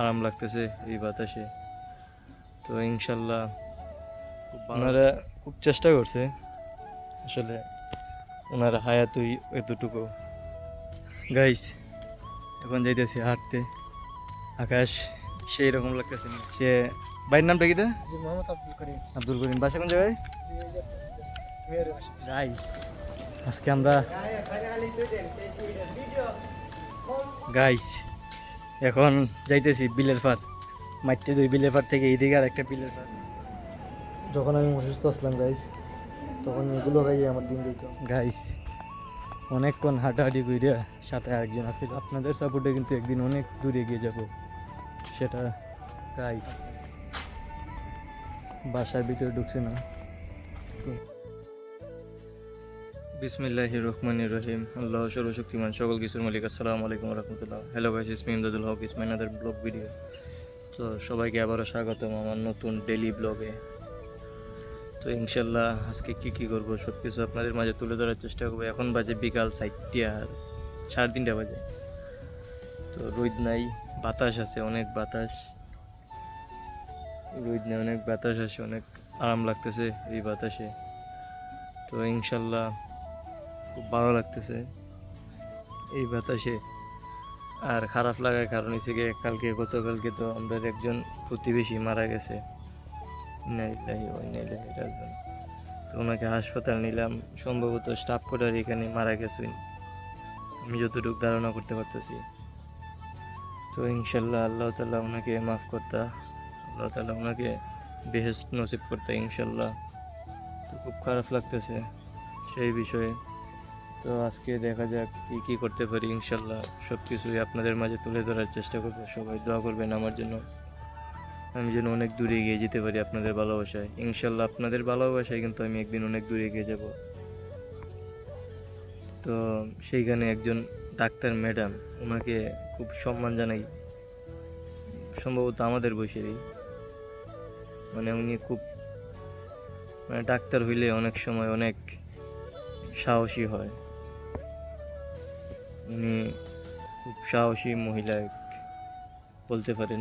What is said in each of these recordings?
আরাম লাগতেছে এই বাতাসে। তো ইনশাল্লাহ ওনারা খুব চেষ্টা করছে। আসলে ওনারা হায়াতুই এতটুকু। গাইস এখন যাইতেছি হাঁটতে। আকাশ সেই রকম লাগতেছে সে বাইরের নামটা কি মোহাম্মদ আব্দুল করিম। আব্দুল করিম। বাসা কোন জায়গায়? গাইস আজকে আমরা গাইস এখন যাইতেছি বিলের পার মাইটে দুই বিলের পার থেকে এইদিকে আর একটা বিলের পার যখন আমি অসুস্থ আসলাম গাইস তখন এগুলো গাইয়ে আমার দিন যেত গাইস অনেকক্ষণ হাঁটাহাঁটি কইরা সাথে আরেকজন আছে আপনাদের সাপোর্টে কিন্তু একদিন অনেক দূরে এগিয়ে যাব। সেটা গাইস বাসার ভিতরে ঢুকছে না। বিসমিল্লাহ রহমান রহিম। আল্লাহ সর্বশক্তিমান। সকল কিছুর মালিক আসসালামু আলাইকুম রহমতুল্লাহ। Hello guys it's me Imdadul Haque it's my other vlog video. তো সবাইকে আবারও স্বাগতম আমার নতুন ডেলি ব্লগে তো ইনশাল্লাহ আজকে কি কি করব সব কিছু আপনাদের মাঝে তুলে ধরার চেষ্টা করব। এখন বাজে বিকাল চারটে আর সাড়ে তিনটা বাজে। তো রোদ নাই, বাতাস আছে, অনেক বাতাস। রোদ নাই, অনেক বাতাস আছে, অনেক আরাম লাগতেছে এই বাতাসে। তো ইনশাল্লাহ খুব ভালো লাগতেছে। এই বাতাসে। আর খারাপ লাগার কারণ হচ্ছে গিয়ে কালকে, গতকালকে তো আমাদের একজন প্রতিবেশী মারা গেছে। তো ওনাকে হাসপাতাল নিলাম। সম্ভবত স্টাফ কোটার এখানে মারা গেছেন। আমি যতটুকু ধারণা করতে পারতেছি। তো ইনশাল্লাহ আল্লাহ তাল্লাহ ওনাকে মাফ করতা। আল্লাহ তাল্লাহ ওনাকে বেহেস্ট নসিব করতা ইনশাল্লাহ তো খুব খারাপ লাগতেছে সেই বিষয়ে। তো আজকে দেখা যাক কি কি করতে পারি, ইনশাল্লাহ সব কিছুই আপনাদের মাঝে তুলে ধরার চেষ্টা করব। সবাই দোয়া করবেন আমার জন্য। আমি যেন অনেক দূরে এগিয়ে যেতে পারি আপনাদের ভালোবাসায়। ইনশাল্লাহ আপনাদের ভালোবাসায় কিন্তু আমি একদিন অনেক দূরে এগিয়ে যাব। তো সেইখানে একজন ডাক্তার ম্যাডাম ওনাকে খুব সম্মান জানাই। সম্ভবত আমাদের বয়সেরই। মানে উনি খুব মানে ডাক্তার হইলে অনেক সময় অনেক সাহসী হয়। উনি খুব সাহসী মহিলা বলতে পারেন।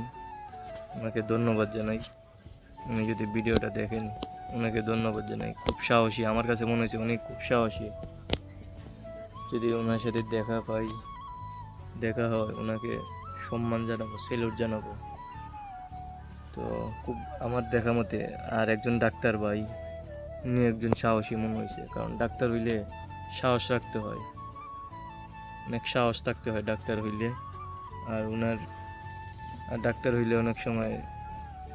ওনাকে ধন্যবাদ জানাই। উনি যদি ভিডিওটা দেখেন, ওনাকে ধন্যবাদ জানাই। খুব সাহসী, আমার কাছে মনে হয়েছে উনি খুব সাহসী। যদি ওনার সাথে দেখা পাই, দেখা হয়, ওনাকে সম্মান জানাব, সেলুট জানাব। তো খুব আমার দেখা মতে আর একজন ডাক্তার ভাই, উনি একজন সাহসী মনে হয়েছে। কারণ ডাক্তার হইলে সাহস রাখতে হয়। অনেক সাহস থাকতে হয় ডাক্তার হইলে। আর ওনার ডাক্তার হইলে অনেক সময়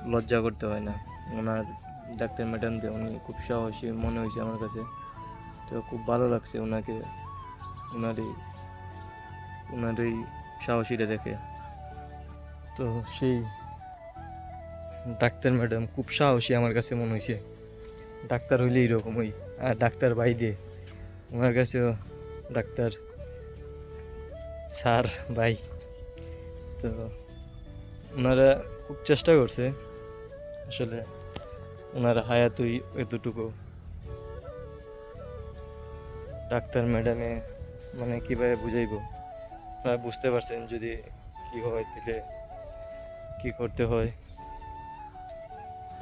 লজ্জা করতে হয় না। ওনার ডাক্তার ম্যাডামকে উনি খুব সাহসী মনে হয়েছে আমার কাছে। তো খুব ভালো লাগছে ওনাকে ওনার এই ওনার এই সাহসীটা দেখে। তো সেই ডাক্তার ম্যাডাম খুব সাহসী আমার কাছে মনে হয়েছে। ডাক্তার হইলে এইরকমই। আর ডাক্তার বাইদে ওনার কাছেও ডাক্তার স্যার, ভাই। তো ওনারা খুব চেষ্টা করছে। আসলে ওনারা হায়াতুই এতটুকু। ডাক্তার ম্যাডামে মানে কীভাবে বুঝাইব? আপনারা বুঝতে পারছেন যদি কি হয় তাহলে কি করতে হয়।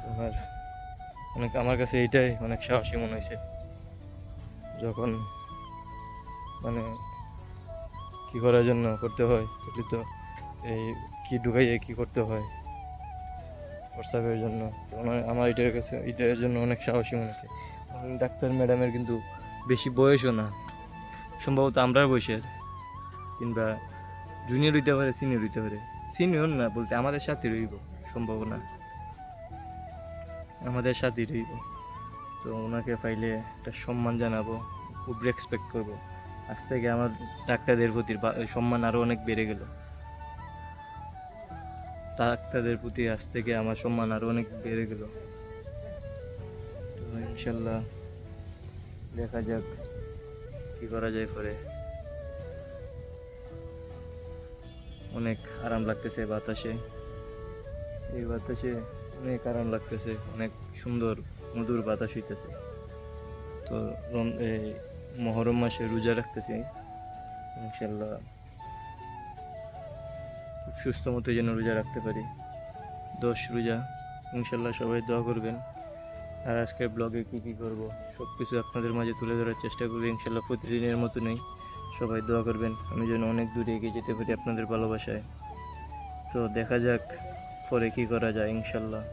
তোমার অনেক, আমার কাছে এইটাই অনেক সাহসী মনে হয়েছে। যখন মানে কি করার জন্য করতে হয়? তাহলে তো এই কি ঢুকাইয়ে কি করতে হয়? হোয়াটসঅ্যাপের জন্য। আমার এটার কাছে, এটার জন্য অনেক সাহসী মনে হচ্ছে। ডাক্তার ম্যাডামের কিন্তু বেশি বয়সও না। সম্ভবত আমরার বয়সের। কিংবা জুনিয়র হইতে পারে সিনিয়র হইতে পারে। সিনিয়র না বলতে আমাদের সাথে রইব সম্ভাবনা আমাদের সাথেই রইব। তো ওনাকে পাইলে একটা সম্মান জানাব খুব রেসপেক্ট করব। আজ থেকে আমার ডাক্তারদের প্রতি সম্মান আরও অনেক বেড়ে গেল। ডাক্তারদের প্রতি আজ থেকে আমার সম্মান আরও অনেক বেড়ে গেল। তো ইনশাল্লাহ দেখা যাক কি করা যায় পরে। অনেক আরাম লাগতেছে বাতাসে। এই বাতাসে অনেক আরাম লাগতেছে, অনেক সুন্দর মধুর বাতাস হইতেছে। তো মহরম মাসে রোজা রাখতেছি। ইনশাল্লাহ খুব সুস্থ মতো যেন রোজা রাখতে পারি। দশ রোজা ইনশাল্লাহ সবাই দোয়া করবেন। আর আজকের ব্লগে কী কী করব? সব কিছু আপনাদের মাঝে তুলে ধরার চেষ্টা করব। ইনশাল্লাহ প্রতিদিনের মতো নেই সবাই দোয়া করবেন। আমি যেন অনেক দূরে এগিয়ে যেতে পারি আপনাদের ভালোবাসায়। তো দেখা যাক পরে কী করা যায় ইনশাল্লাহ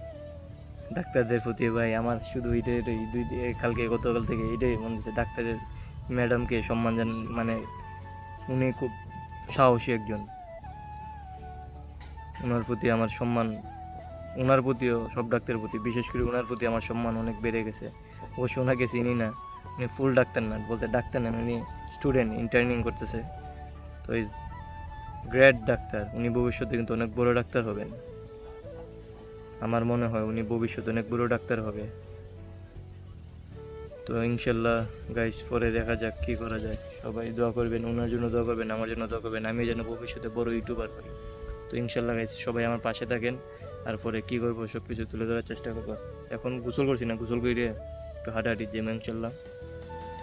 ডাক্তারদের প্রতি ভাই, আমার শুধু এইটাই এই দুই কালকে গতকাল থেকে এটাই মনে হচ্ছে, ডাক্তারের ম্যাডামকে সম্মান জান মানে উনি খুব সাহসী একজন। ওনার প্রতি আমার সম্মান ওনার প্রতিও, সব ডাক্তারের প্রতি, বিশেষ করে ওনার প্রতি আমার সম্মান অনেক বেড়ে গেছে। অবশ্য ওনাকে চিনি না, উনি ফুল ডাক্তার না, বলতে ডাক্তার না, উনি স্টুডেন্ট ইন্টার্নিং করতেছে। তো ইজ গ্রেট ডাক্তার, উনি ভবিষ্যতে কিন্তু অনেক বড় ডাক্তার হবেন। আমার মনে হয় উনি ভবিষ্যতে অনেক বড় ডাক্তার হবে। তো ইনশাল্লাহ গাইস পরে দেখা যাক কী করা যায়। সবাই দোয়া করবেন ওনার জন্য দোয়া করবেন, আমার জন্য দোয়া করবেন আমি যেন ভবিষ্যতে বড় ইউটিউবার হই। তো ইনশাল্লাহ গাইস সবাই আমার পাশে থাকেন, আর পরে কী করব সব কিছু তুলে ধরার চেষ্টা করব। এখন গোসল করছি না, গোসল করে একটু হাঁটাহাঁটি যে ইনশাল্লাহ।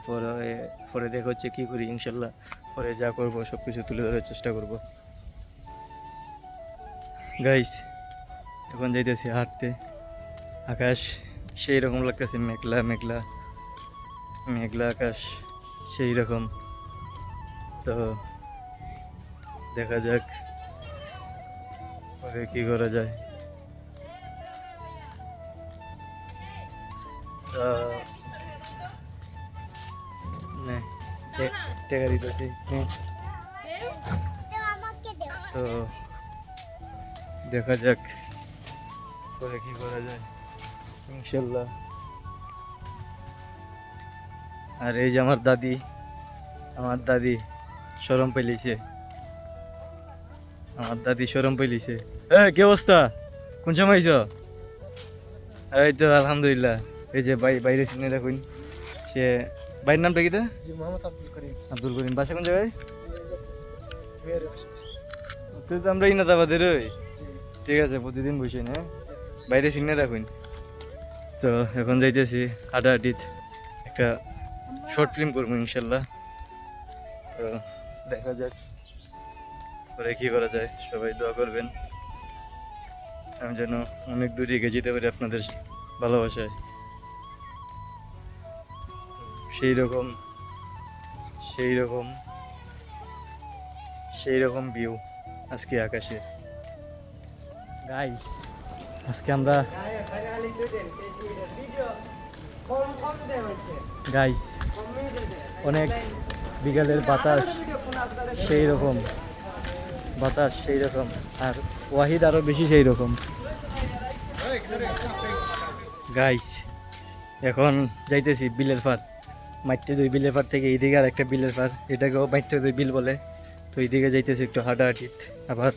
পরে পরে দেখা হচ্ছে কী করি, ইনশাল্লাহ। পরে যা করব সব কিছু তুলে ধরার চেষ্টা করব। গাইস এখন যাইতেছি হাঁটতে। আকাশ সেই রকম লাগতেছে, মেঘলা মেঘলা। মেঘলা আকাশ, সেই রকম। তো দেখা যাক পরে কি করা যায়। তো দেখা যাক পরে কি করা যায়, ইনশাল্লাহ। আর এই যে আমার দাদি আমার দাদি সরম পেলিছে আমার দাদি সরম পেলিছে এ কি অবস্থা? কোন সময় আইছ? এই তো আলহামদুলিল্লাহ। এই যে বাই বাইরে শুনে রাখুন সে বাইরের নামটা কি আব্দুল করিম। বাসা কোন জায়গায়? তুই তো আমরা ইনাদাবাদের ওই। ঠিক আছে প্রতিদিন বসে না। বাইরে সিগনে রাখুন তো এখন যাইতেছি হাঁটাহাঁটিত একটা শর্ট ফিল্ম করব ইনশাল্লাহ। তো দেখা যাক। পরে কী করা যায় সবাই দোয়া করবেন। আমি যেন অনেক দূরে এগিয়ে যেতে পারি আপনাদের ভালোবাসায়। সেই রকম সেই রকম সেই রকম ভিউ আজকে আকাশে গাইস আজকে আমরা গাইস অনেক বিকালের বাতাস সেই রকম। বাতাস সেই রকম। আর ওয়াহিদ আরও বেশি সেই রকম। গাইস এখন যাইতেছি বিলের পার মাইটে দুই বিলের পার থেকে এইদিকে আর একটা বিলের পার এটাকেও মাইটে দুই বিল বলে। তো এইদিকে যাইতেছি একটু হাঁটাহাঁটিত আবার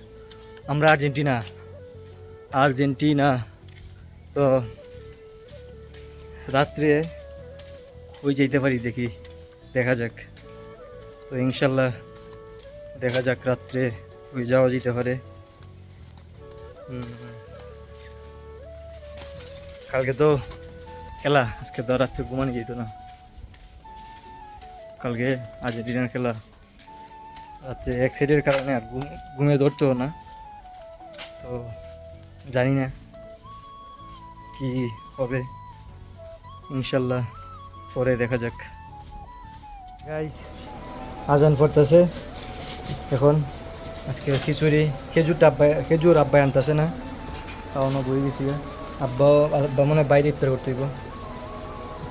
আমরা আর্জেন্টিনা। আর্জেন্টিনা। তো রাত্রে ওই যেতে পারি দেখি, দেখা যাক। তো ইনশাল্লাহ দেখা যাক রাত্রে ওই যাওয়া যেতে পারে। কালকে তো খেলা, আজকে তো রাত্রে ঘুমানো যেত না। কালকে আর্জেন্টিনার খেলা। রাত্রে এক সাইডের কারণে আর ঘুম ধরতেও না। তো জানি না কি হবে। ইনশাল্লাহ, পরে দেখা যাক। গাইস আজান পড়তেছে। এখন আজকে খিচুড়ি খেজুরটা আব্বা খেজুর আব্বাই আনতেছে না। খাওয়ানো বই গেছি। আব্বা আব্বা মনে হয় বাইরে ইফতার করতে হইব।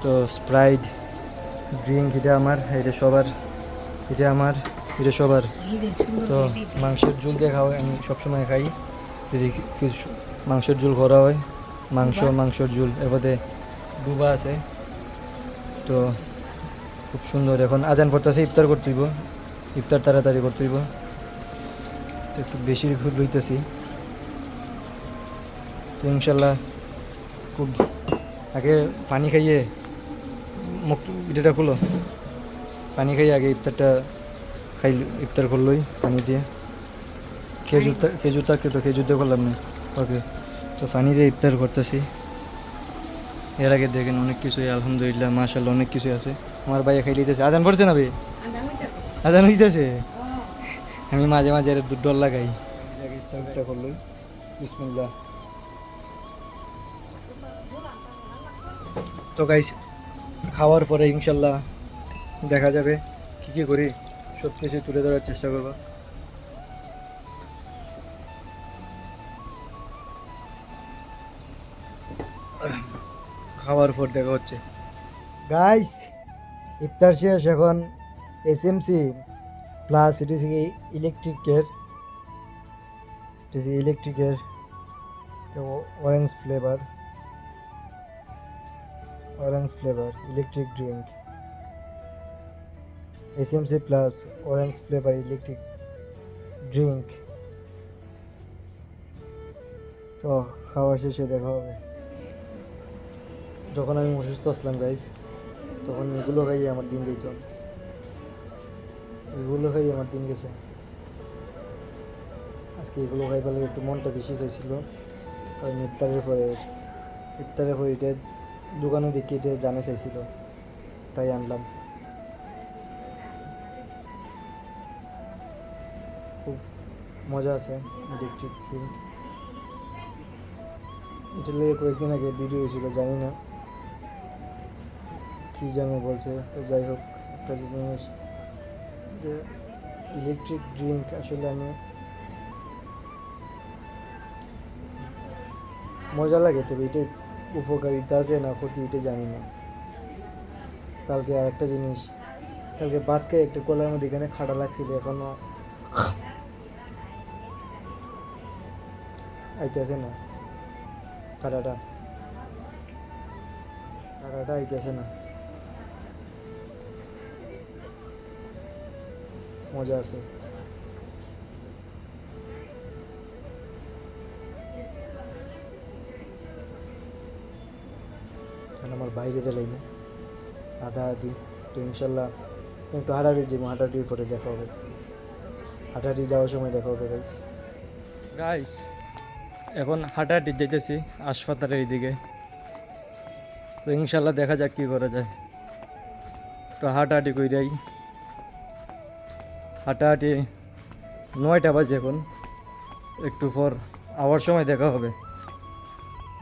তো স্প্রাইট ড্রিঙ্ক এটা আমার, এটা সবার, এটা আমার, এটা সবার। তো মাংসের ঝোল দিয়ে খাওয়া আমি সবসময় খাই। যদি কিছু মাংসের ঝোল করা হয়, মাংস, মাংসের ঝোল এরপরে ডুবা আছে। তো খুব সুন্দর। এখন আজান পড়তেছে, ইফতার করতে হইব। ইফতার তাড়াতাড়ি করতে হইব। তো একটু বেশি খুব লইতেছি। তো ইনশাল্লাহ খুব আগে পানি খাইয়ে মুখ এটা খুলো। পানি খাইয়ে আগে ইফতারটা খাই ইফতার করলোই পানি দিয়ে। খেজুর খেজুর থাকতে তো খেজুর দিয়ে করলাম না। ওকে। তো পানি দিয়ে ইফতার করতেছি। এর আগে দেখেন অনেক কিছুই, আলহামদুলিল্লাহ মাশাল্লাহ অনেক কিছুই আছে। আমার ভাইয়া খাই লিতেছে আজান পড়ছে না ভাই? আজান হইতেছে? আমি মাঝে মাঝে এর ডর লাগাই। তো গাইস খাওয়ার পরে ইনশাল্লাহ দেখা যাবে। কী কী করি? সব কিছু তুলে ধরার চেষ্টা করব। খাওয়ার পর দেখা হচ্ছে। গাইস ইফতার শেষ এখন এসএমসি প্লাস ইট ইস ইলেকট্রিকের ইস ইলেকট্রিকের orange flavour orange flavor. Electric drink. Smc plus orange flavour electric drink তো, খাওয়া শেষে দেখা হবে। যখন আমি অসুস্থ আসলাম গাইস তখন এগুলো খাইয়ে আমার দিন যেত এগুলো খাইয়ে আমার দিন গেছে। আজকে এগুলো খাই পেলে একটু মনটা বেশি চাইছিল। কারণ ইফতারের পরে ইফতারের পরে এটা দোকানে দেখি এটা জানে চাইছিল। তাই আনলাম। খুব মজা আছে ইলেকট্রিক ড্রিঙ্ক এটা লেগে কয়েকদিন আগে ভিডিও হয়েছিল, জানি না। কী জানি বলছে, তো যাই হোক, একটা যে জিনিস যে ইলেকট্রিক ড্রিঙ্ক আসলে আমি মজা লাগে তবে এটা উপকারিতা আছে না ক্ষতি, এটা জানি না। কালকে আর একটা জিনিস, কালকে ভাত খেয়ে একটু কলার মধ্যে এখানে খাটা লাগছিল, এখনও আইতেছে না, খাটাটা। খাটাটা আইতেছে না। মজা আছে। আমার বাইরে দিলাই না আধা আধি। তো ইনশাল্লাহ একটু হাঁটাহাঁটি যাব হাঁটাহাঁটির পরে দেখা হবে। হাঁটাহাঁটি যাওয়ার সময় দেখা হবে গাইস গাইস এখন হাঁটাহাঁটি যেতেছি, হাসপাতালের দিকে তো ইনশাল্লাহ দেখা যাক কী করা যায়। তো হাঁটাহাঁটি কই যাই হাঁটাহাঁটি নয়টা বাজে এখন। একটু পর আবার সময় দেখা হবে।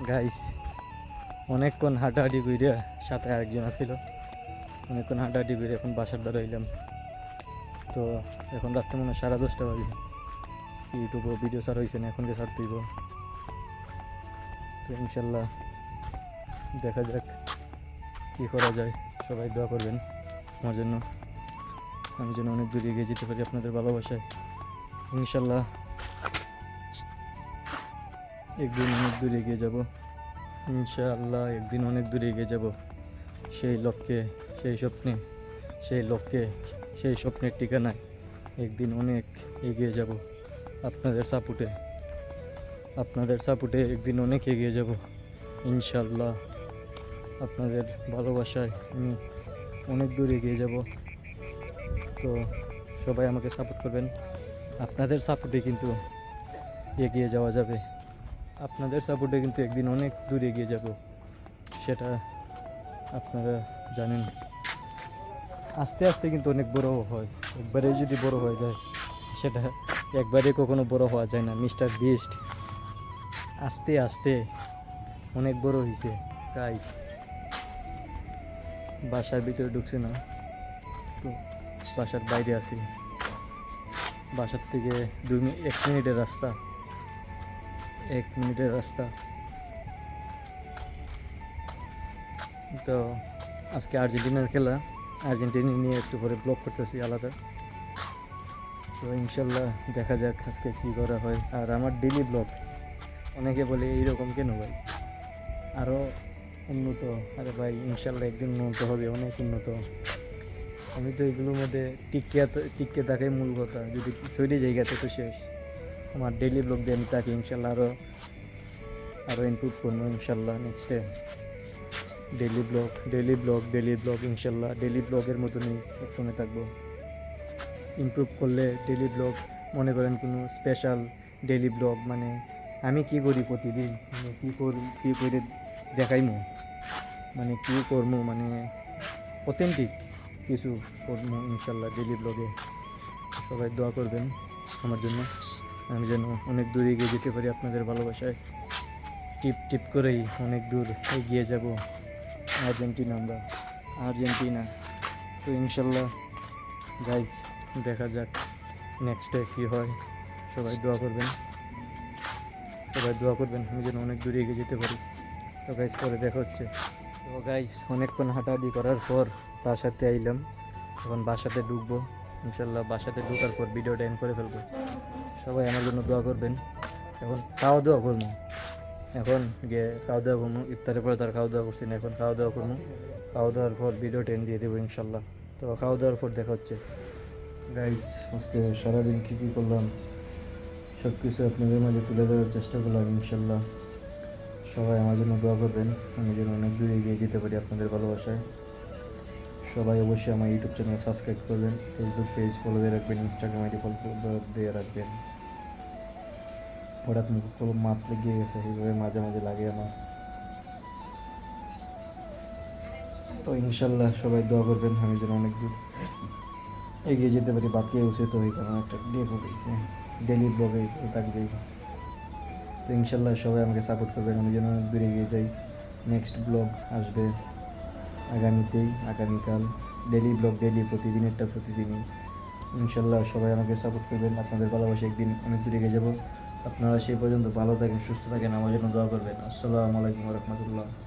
গাইস অনেকক্ষণ হাঁটাহাঁটি কইরা সাথে আরেকজন আছিল। অনেকক্ষণ হাঁটাহাঁটি করে এখন বাসার দ্বারা এলাম তো এখন রাত্রে মনে হয় সাড়ে দশটা বাজে। ইউটিউবে ভিডিও ছাড় হয়েছে না এখনকে ছাড় দিব? তো ইনশাল্লাহ দেখা যাক কী করা যায়। সবাই দোয়া করবেন আমার জন্য। আমি যেন অনেক দূরে এগিয়ে যেতে পারি আপনাদের ভালোবাসায়। ইনশাল্লাহ একদিন অনেক দূরে এগিয়ে যাব। ইনশাআল্লাহ একদিন অনেক দূরে এগিয়ে যাব। সেই লক্ষ্যে, সেই স্বপ্নে, সেই লক্ষ্যে, সেই স্বপ্নের ঠিকানায় একদিন অনেক এগিয়ে যাব আপনাদের সাপোর্টে। আপনাদের সাপোর্টে একদিন অনেক এগিয়ে যাব। ইনশাল্লাহ আপনাদের ভালোবাসায় আমি অনেক দূর এগিয়ে যাব। তো সবাই আমাকে সাপোর্ট করবেন। আপনাদের সাপোর্টে কিন্তু এগিয়ে যাওয়া যাবে। আপনাদের সাপোর্টে কিন্তু একদিন অনেক দূর এগিয়ে যাব, সেটা আপনারা জানেন। আস্তে আস্তে কিন্তু অনেক বড় হয়। একবারে যদি বড় হয়ে যায়, সেটা একবারে কখনো বড় হওয়া যায় না। মিস্টার বিস্ট আস্তে আস্তে অনেক বড় হয়েছে তাই বাসার ভিতরে ঢুকছে না। বাসার বাইরে আছি। বাসার থেকে দুই এক মিনিটের রাস্তা। এক মিনিটের রাস্তা। তো আজকে আর্জেন্টিনার খেলা। আর্জেন্টিনা নিয়ে একটু পরে ব্লগ করতেছি আলাদা। তো ইনশাল্লাহ দেখা যাক আজকে কী করা হয়। আর আমার ডেলি ব্লগ অনেকে বলে এইরকম কেন ভাই? আরও উন্নত। আরে ভাই, ইনশাল্লাহ একদিন উন্নত হবে, অনেক উন্নত। আমি তো এগুলোর মধ্যে টিকে টিকে থাকাই মূল কথা। যদি শরীরে জায়গাতে তো শেষ। আমার ডেলি ব্লগ দিয়ে আমি তাকে ইনশাল্লাহ আরও আরও ইমপ্রুভ করব ইনশাল্লাহ নেক্সট নেক্সটে daily vlog daily vlog daily vlog ইনশাল্লাহ। ডেলি ব্লগের মতনই সবসময় থাকব। ইমপ্রুভ করলে ডেলি ব্লগ মনে করেন কোনো স্পেশাল ডেলি ব্লগ মানে আমি কি করি প্রতিদিন? মানে কী করি কী করে দেখাইমো? মানে কী করব মানে অথেন্টিক কিছু করব ইনশাল্লাহ ডেলি ব্লগে সবাই দোয়া করবেন আমার জন্য। আমি যেন অনেক দূর এগিয়ে যেতে পারি আপনাদের ভালোবাসায়। টিপ টিপ করেই অনেক দূর এগিয়ে যাব। আর্জেন্টিনা আমরা। আর্জেন্টিনা। তো ইনশাল্লাহ গাইজ দেখা যাক নেক্সটে কী হয়। সবাই দোয়া করবেন। সবাই দোয়া করবেন, আমি যেন অনেক দূরে এগিয়ে যেতে পারি। তো গাইজ পরে দেখা হচ্ছে। তো গাইজ অনেকক্ষণ হাঁটাহাঁটি করার পর বাসাতে আইলাম। এখন বাসাতে ঢুকবো। ইনশাল্লাহ বাসাতে ঢোকার পর ভিডিওটা এন্ড করে ফেলব। সবাই আমার জন্য দোয়া করবেন। এখন খাওয়া দাওয়া করব। এখন গিয়ে খাওয়া দাওয়া করব। ইফতারের পরে তার খাওয়া দাওয়া করছি না। এখন খাওয়া দাওয়া করব। খাওয়া দাওয়ার পর ভিডিও টেন দিয়ে দেবো ইনশাল্লাহ তো খাওয়া দাওয়ার পর দেখা হচ্ছে। গাইজ আজকে সারাদিন কী কী করলাম? সব কিছু আপনাদের মাঝে তুলে ধরার চেষ্টা করলাম ইনশাল্লাহ সবাই আমার জন্য দোয়া করবেন। আমি যেন অনেক দূরে এগিয়ে যেতে পারি আপনাদের ভালোবাসায়। সবাই অবশ্যই আমার ইউটিউব চ্যানেল সাবস্ক্রাইব করবেন, ফেসবুক পেজ ফলো দিয়ে রাখবেন ইনস্টাগ্রাম আইডি ফলো দিয়ে রাখবেন। হঠাৎ মুখ মাত লেগে গেছে, এইভাবে মাঝে মাঝে লাগে আমার। তো ইনশাল্লাহ সবাই দোয়া করবেন, আমি যেন অনেক দূর এগিয়ে যেতে পারি বাকি উচিত হই কারণ একটা ডেপ হয়েছে ডেলি ব্লগে থাকবেই। তো ইনশাল্লাহ সবাই আমাকে সাপোর্ট করবেন, আমি যেন অনেক দূর এগিয়ে যাই। নেক্সট ব্লগ আসবে। আগামীতেই, আগামীকাল ডেলি ব্লগ ডেলি প্রতিদিনেরটা প্রতিদিনই। ইনশাল্লাহ সবাই আমাকে সাপোর্ট করবেন, আপনাদের ভালোবাসে একদিন অনেক দূরে গিয়ে যাব। আপনারা সেই পর্যন্ত ভালো থাকেন, সুস্থ থাকেন, আমার জন্য দোয়া করবেন। আসসালামু আলাইকুম রহমতুল্লাহ।